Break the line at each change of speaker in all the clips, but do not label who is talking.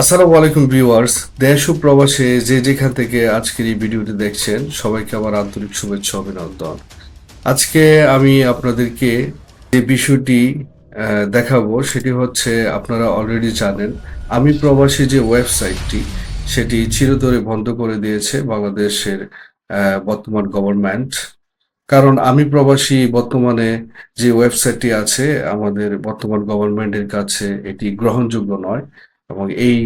আসসালামু আলাইকুম ভিউয়ার্স, দেশ ও প্রবাসে যে যেখান থেকে আজকের এই ভিডিওটি দেখছেন, সবাইকে আমার আন্তরিক শুভেচ্ছা অভিনন্দন। আজকে আমি আপনাদেরকে যে বিষয়টি দেখাবো সেটি হচ্ছে আপনারা অলরেডি জানেন, আমি প্রবাসী যে ওয়েবসাইটটি, সেটি চিরতরে বন্ধ করে দিয়েছে বাংলাদেশের বর্তমান গভর্নমেন্ট কারণ আমি প্রবাসী, বর্তমানে যে ওয়েবসাইটটি আছে, আমাদের বর্তমান গভর্নমেন্টের কাছে এটি গ্রহণযোগ্য নয়। এবং এই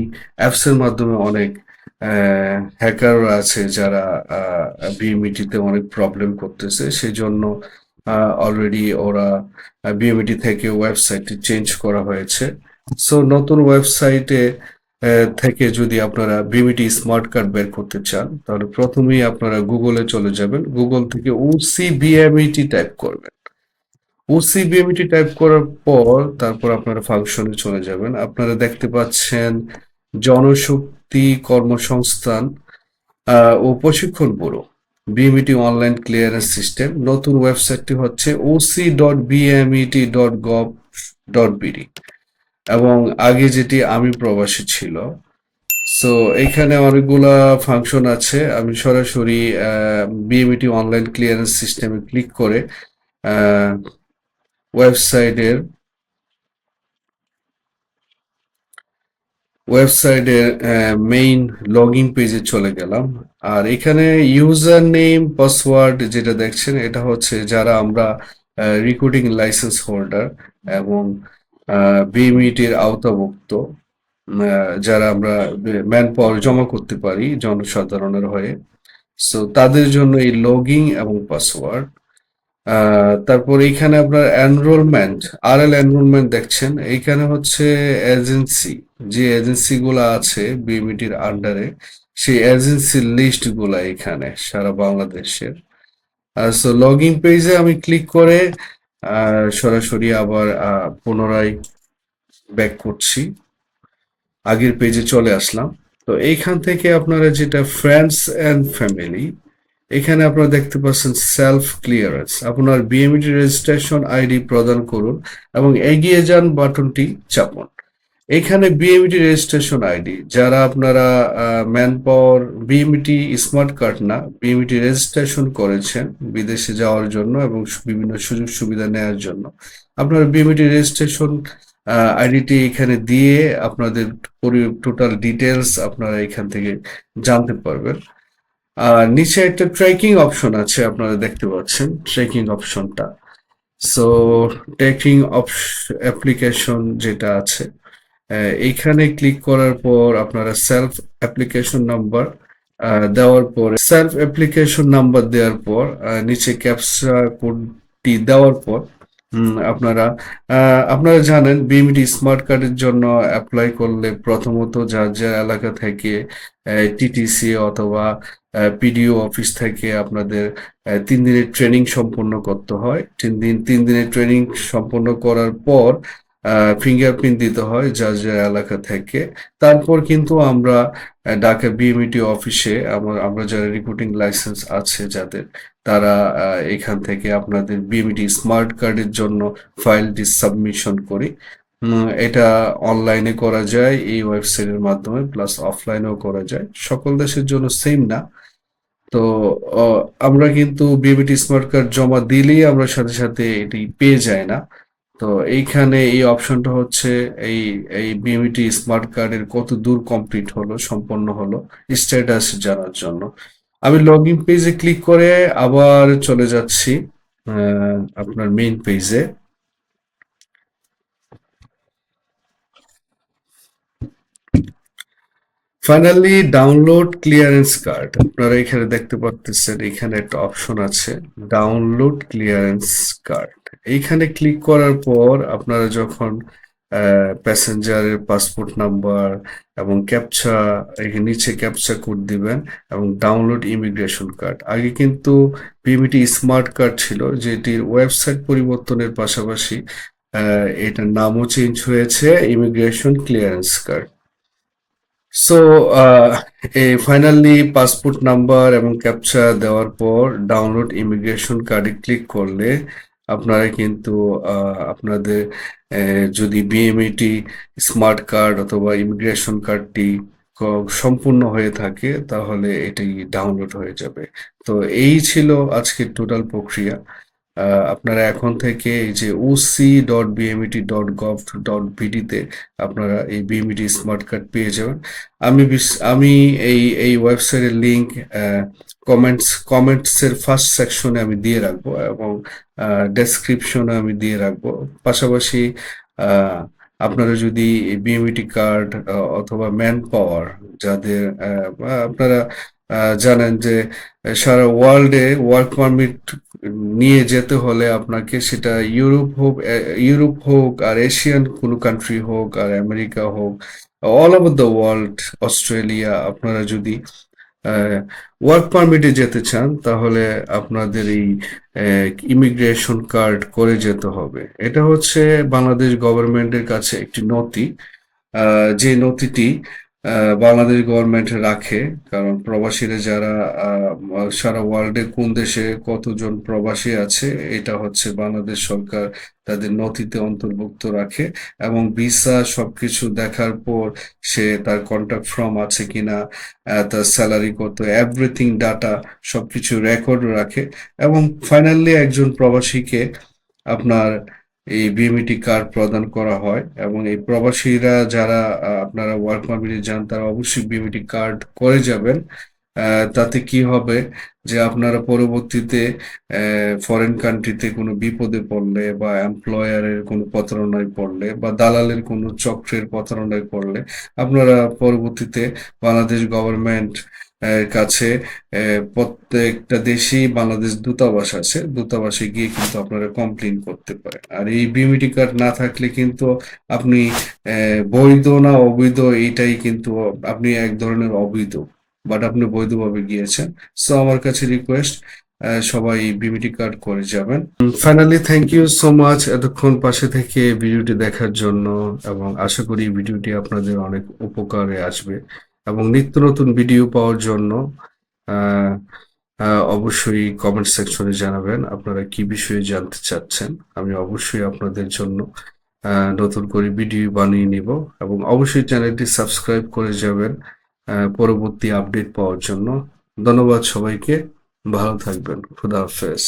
অ্যাপস এর মাধ্যমে অনেক হ্যাকার আছে যারা বিএমইটিতে অনেক প্রবলেম করতেছে। সেই জন্য অলরেডি ওরা বিএমইটি থেকে ওয়েবসাইটটি চেঞ্জ করা হয়েছে। সো নতুন ওয়েবসাইটে থেকে যদি আপনারা বিএমইটি স্মার্ট কার্ড বের করতে চান, তাহলে প্রথমেই আপনারা গুগলে চলে যাবেন। গুগল থেকে ওসি বিএমইটি টাইপ করবেন। ওসি বিএমইটি টাইপ করার পর তারপর আপনারা ফাংশনে চলে যাবেন। আপনারা দেখতে পাচ্ছেন জনশক্তি কর্মসংস্থান ও প্রশিক্ষণ bureau BMET online clearance system নতুন ওয়েবসাইটটি হচ্ছে OC dot BMET dot gov dot BD এবং আগে যেটি আমি প্রবাসী ছিল। সো এখানে অনেকগুলা ফাংশন আছে। আমি সরাসরি বিএমইটি অনলাইন ক্লিয়ারেন্স সিস্টেমে ক্লিক করে ওয়েবসাইটের ওয়েবসাইটের মেইন লগ ইন পেজে চলে গেলাম। আর এখানে ইউজার নেম পাসওয়ার্ড যেটা দেখছেন এটা হচ্ছে যারা আমরা রিক্রুটিং লাইসেন্স হোল্ডার এবং বিএমইটির আওতাভুক্ত আহ, যারা আমরা ম্যান পাওয়ার জমা করতে পারি জনসাধারণের হয়ে। সো তাদের জন্য এই লগইন এবং পাসওয়ার্ড তারপর এইখানে আপনার এনরোলমেন্ট আর এল এনরোলমেন্ট দেখছেন। এইখানে হচ্ছে এজেন্সি যে এজেন্সি গুলো আছে বিএমইটির আন্ডারে সেই এজেন্সির লিস্টগুলা এখানে সারা বাংলাদেশের। সো লগ পেজে আমি ক্লিক করে সরাসরি আবার পুনরায় ব্যাক করছি। আগের পেজে চলে আসলাম। তো এইখান থেকে আপনারা যেটা ফ্রেন্ডস অ্যান্ড ফ্যামিলি এখানে আপনারা দেখতে পাচ্ছেন সেলফ ক্লিয়ারেন্স আপনার বিএমইটি রেজিস্ট্রেশন আইডি প্রদান করুন এবং এগিয়ে যান বাটনটি চাপুন। এখানে বিএমইটি রেজিস্ট্রেশন আইডি যারা আপনারা manpower BMET smart card না বিএমইটি রেজিস্ট্রেশন করেছেন বিদেশে যাওয়ার জন্য এবং বিভিন্ন সুযোগ সুবিধা নেওয়ার জন্য। আপনারা বিএমইটি রেজিস্ট্রেশন আইডিটি এখানে দিয়ে আপনাদের টোটাল ডিটেলস আপনারা এখান থেকে জানতে পারবেন। আর নিচে একটা ট্রেকিং অপশন আছে, আপনারা দেখতে পাচ্ছেন ট্র্যাকিং অপশনটা সো ট্র্যাকিং অ্যাপ্লিকেশন যেটা আছে এইখানে ক্লিক করার পর আপনারা সেলফ অ্যাপ্লিকেশন নাম্বার দেওয়ার পর সেলফ অ্যাপ্লিকেশন নাম্বার দেওয়ার পর নিচে ক্যাপচা কোডটি দেওয়ার পর আপনারা আপনারা জানেন বিএমডি স্মার্ট কার্ডের জন্য অ্যাপ্লাই করলে প্রথমত যার যার এলাকা থেকে টিটিসি অথবা পিডিও অফিস থেকে আপনাদের তিন দিনের ট্রেনিং সম্পন্ন করতে হয়। তিন দিন, তিন দিনের ট্রেনিং সম্পন্ন করার পর ফিঙ্গারপ্রিন্ট দিতে হয় যার যার এলাকা থেকে। তারপর কিন্তু আমরা ঢাকা বিএমইটি অফিসে আমরা যারা রিক্রুটিং লাইসেন্স আছে যাদের, তারা এখান থেকে আপনাদের বিএমইটি স্মার্ট কার্ডের জন্য ফাইলটি সাবমিশন করি। এটা অনলাইনে করা যায়, এই ওয়েবসাইটের মাধ্যমে প্লাস অফলাইনেও করা যায়। সকল দেশের জন্য সেম না। তো আমরা কিন্তু বিএমইটি স্মার্ট কার্ড জমা দিলেই আমরা সাথে সাথে এটি পেয়ে যাই না। তো এইখানে এই অপশনটা হচ্ছে এই এই বিএমইটি স্মার্ট কার্ডের কত দূর কমপ্লিট হলো, সম্পন্ন হলো, স্ট্যাটাস জানার জন্য। আমি লগ ইন পেজে ক্লিক করে আবার চলে যাচ্ছি আপনার মেইন পেজে ফাইনালি ডাউনলোড ক্লিয়ারেন্স কার্ড আপনারা এখানে দেখতে পাচ্ছেন এখানে একটা অপশন আছে ডাউনলোড ক্লিয়ারেন্স কার্ড এইখানে ক্লিক করার পর আপনারা যখন প্যাসেঞ্জারের পাসপোর্ট নাম্বার এবং ক্যাপচা এখানে নিচে ক্যাপচা কোড দিবেন এবং ডাউনলোড ইমিগ্রেশন কার্ড আগে কিন্তু পিএমইটি স্মার্ট কার্ড ছিল, যেটির ওয়েবসাইট পরিবর্তনের পাশাপাশি এটার নামও চেঞ্জ হয়েছে ইমিগ্রেশন ক্লিয়ারেন্স কার্ড সো এই ফাইনালি পাসপোর্ট নাম্বার এবং ক্যাপচা দেওয়ার পর ডাউনলোড ইমিগ্রেশন কার্ডে ক্লিক করলে আপনারা কিন্তু আপনাদের যদি বিএমইটি স্মার্ট কার্ড অথবা ইমিগ্রেশন কার্ডটি সম্পূর্ণ হয়ে থাকে, তাহলে এটি ডাউনলোড হয়ে যাবে। তো এই ছিল আজকের টোটাল প্রক্রিয়া। আপনারা এখন থেকে এই যে OC dot BMET dot gov dot বিডিতে আপনারা এই বিএমইটি স্মার্ট কার্ড পেয়ে যাবেন। আমি আমি এই এই ওয়েবসাইটের লিংক কমেন্টস কমেন্টসের ফার্স্ট সেকশনে আমি দিয়ে রাখব এবং ডেসক্রিপশনে আমি দিয়ে রাখব। পাশাপাশি আপনারা যদি বিএমইটি কার্ড অথবা ম্যান পাওয়ার যাদের আপনারা জানেন যে সারা ওয়ার্ল্ডে ওয়ার্ক পারমিট নিয়ে যেতে হলে আপনাকে সেটা ইউরোপ হোক ইউরোপ হোক আর এশিয়ান কোনো কান্ট্রি হোক আর আমেরিকা হোক all over the world Australia আপনারা যদি ওয়ার্ক পারমিটে যেতে চান, তাহলে আপনাদের এই ইমিগ্রেশন কার্ড করে যেতে হবে। এটা হচ্ছে বাংলাদেশ গভর্নমেন্টের কাছে একটি নথি। যে নথিটি বাংলাদেশ গভর্নমেন্ট রাখে, কারণ প্রবাসীরা যারা সারা ওয়ার্ল্ডে কোন দেশে কতজন প্রবাসী আছে, এটা হচ্ছে বাংলাদেশ সরকার তাদের নথিতে অন্তর্ভুক্ত রাখে এবং ভিসা সবকিছু দেখার পর সে তার কন্ট্যাক্ট ফর্ম আছে কিনা তার স্যালারি কত এভরিথিং ডাটা সবকিছু রেকর্ড রাখে এবং ফাইনালি একজন প্রবাসীকে আপনার এই বিএমইটি কার্ড প্রদান করা হয় এবং এই প্রবাসীরা যারা আপনারা ওয়ার্ক পারমিটে যান, তারা অবশ্যই বিএমইটি কার্ড করে যাবেন। তাতে কি হবে যে আপনারা পরবর্তীতে ফরেন কান্ট্রিতে কোনো বিপদে পড়লে বা এমপ্লয়ারের কোনো প্রতারণায় পড়লে বা দালালের কোনো চক্রের প্রতারণায় পড়লে আপনারা পরবর্তীতে বাংলাদেশ গভর্নমেন্ট কাছে প্রত্যেকটা দেশেই বাংলাদেশ দূতাবাস আছে। দূতাবাসে গিয়ে কিন্তু আপনারা কমপ্লেন করতে পারেন। আর এই বিএমইটি কার্ড না থাকলে কিন্তু আপনি বৈধ না অবৈধ এইটাই কিন্তু আপনি এক ধরনের অবৈধ। বাট আপনি বৈধভাবে গিয়েছেন। সো আমার কাছে রিকোয়েস্ট সবাই বিএমইটি কার্ড করে যাবেন। Finally thank you so much এতক্ষণ পাশে থেকে ভিডিওটি দেখার জন্য। এবং আশা করি ভিডিওটি আপনাদের অনেক উপকারে আসবে। এবং নিত্য নতুন ভিডিও পাওয়ার জন্য অবশ্যই কমেন্ট সেকশনে জানাবেন আপনারা কি বিষয়ে জানতে চাচ্ছেন। আমি অবশ্যই আপনাদের জন্য নতুন করে ভিডিও বানিয়ে নিব এবং অবশ্যই চ্যানেলটি সাবস্ক্রাইব করে যাবেন পরবর্তী আপডেট পাওয়ার জন্য। ধন্যবাদ সবাইকে, ভালো থাকবেন, খুদা হাফেজ।